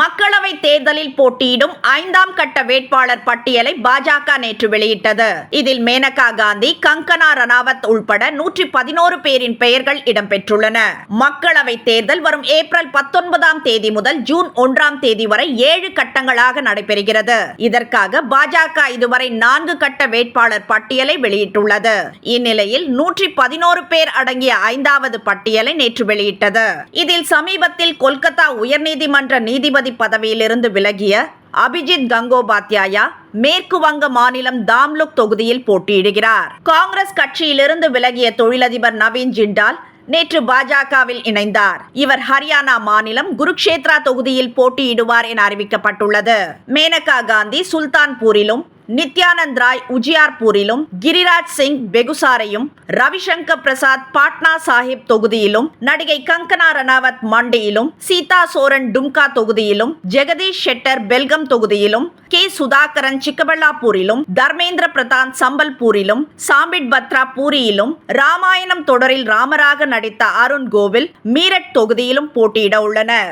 மக்களவை தேர்தலில் போட்டியிடும் ஐந்தாம் கட்ட வேட்பாளர் பட்டியலை பாஜக நேற்று வெளியிட்டது. இதில் மேனகா காந்தி கங்கனா ரணாவத் உள்பட நூற்றி பதினோரு பேரின் பெயர்கள் இடம்பெற்றுள்ளன. மக்களவை தேர்தல் வரும் ஏப்ரல் பத்தொன்பதாம் தேதி முதல் ஜூன் ஒன்றாம் தேதி வரை ஏழு கட்டங்களாக நடைபெறுகிறது. இதற்காக பாஜக இதுவரை நான்கு கட்ட வேட்பாளர் பட்டியலை வெளியிட்டுள்ளது. இந்நிலையில் நூற்றி பதினோரு பேர் அடங்கிய ஐந்தாவது பட்டியலை நேற்று வெளியிட்டது. இதில் சமீபத்தில் கொல்கத்தா உயர்நீதிமன்ற நீதிபதி பதவியிலிருந்து விலகிய அபிஜித் கங்கோபாத்யாயா மேற்கு வங்க மாநிலம் தாம்லுக் தொகுதியில் போட்டியிடுகிறார். காங்கிரஸ் கட்சியிலிருந்து விலகிய தொழிலதிபர் நவீன் ஜிண்டால் நேற்று பாஜகவில் இணைந்தார். இவர் ஹரியானா மாநிலம் குருக்ஷேத்ரா தொகுதியில் போட்டியிடுவார் என அறிவிக்கப்பட்டுள்ளது. மேனகா காந்தி சுல்தான்பூரிலும் நித்யானந்த் ராய் உஜியார்பூரிலும் கிரிராஜ் சிங் பெகுசாரையும் ரவிசங்கர் பிரசாத் பாட்னா சாஹிப் தொகுதியிலும் நடிகை கங்கனா ரணாவத் மண்டியிலும் சீதா சோரன் டும்கா தொகுதியிலும் ஜெகதீஷ் ஷெட்டர் பெல்கம் தொகுதியிலும் கே சுதாகரன் சிக்கபல்லாபூரிலும் தர்மேந்திர பிரதான் சம்பல்பூரிலும் சாம்பிட் பத்ரா பூரியிலும் ராமாயணம் தொடரில் ராமராக நடித்த அருண் கோவில் மீரட் தொகுதியிலும் போட்டியிட உள்ளனர்.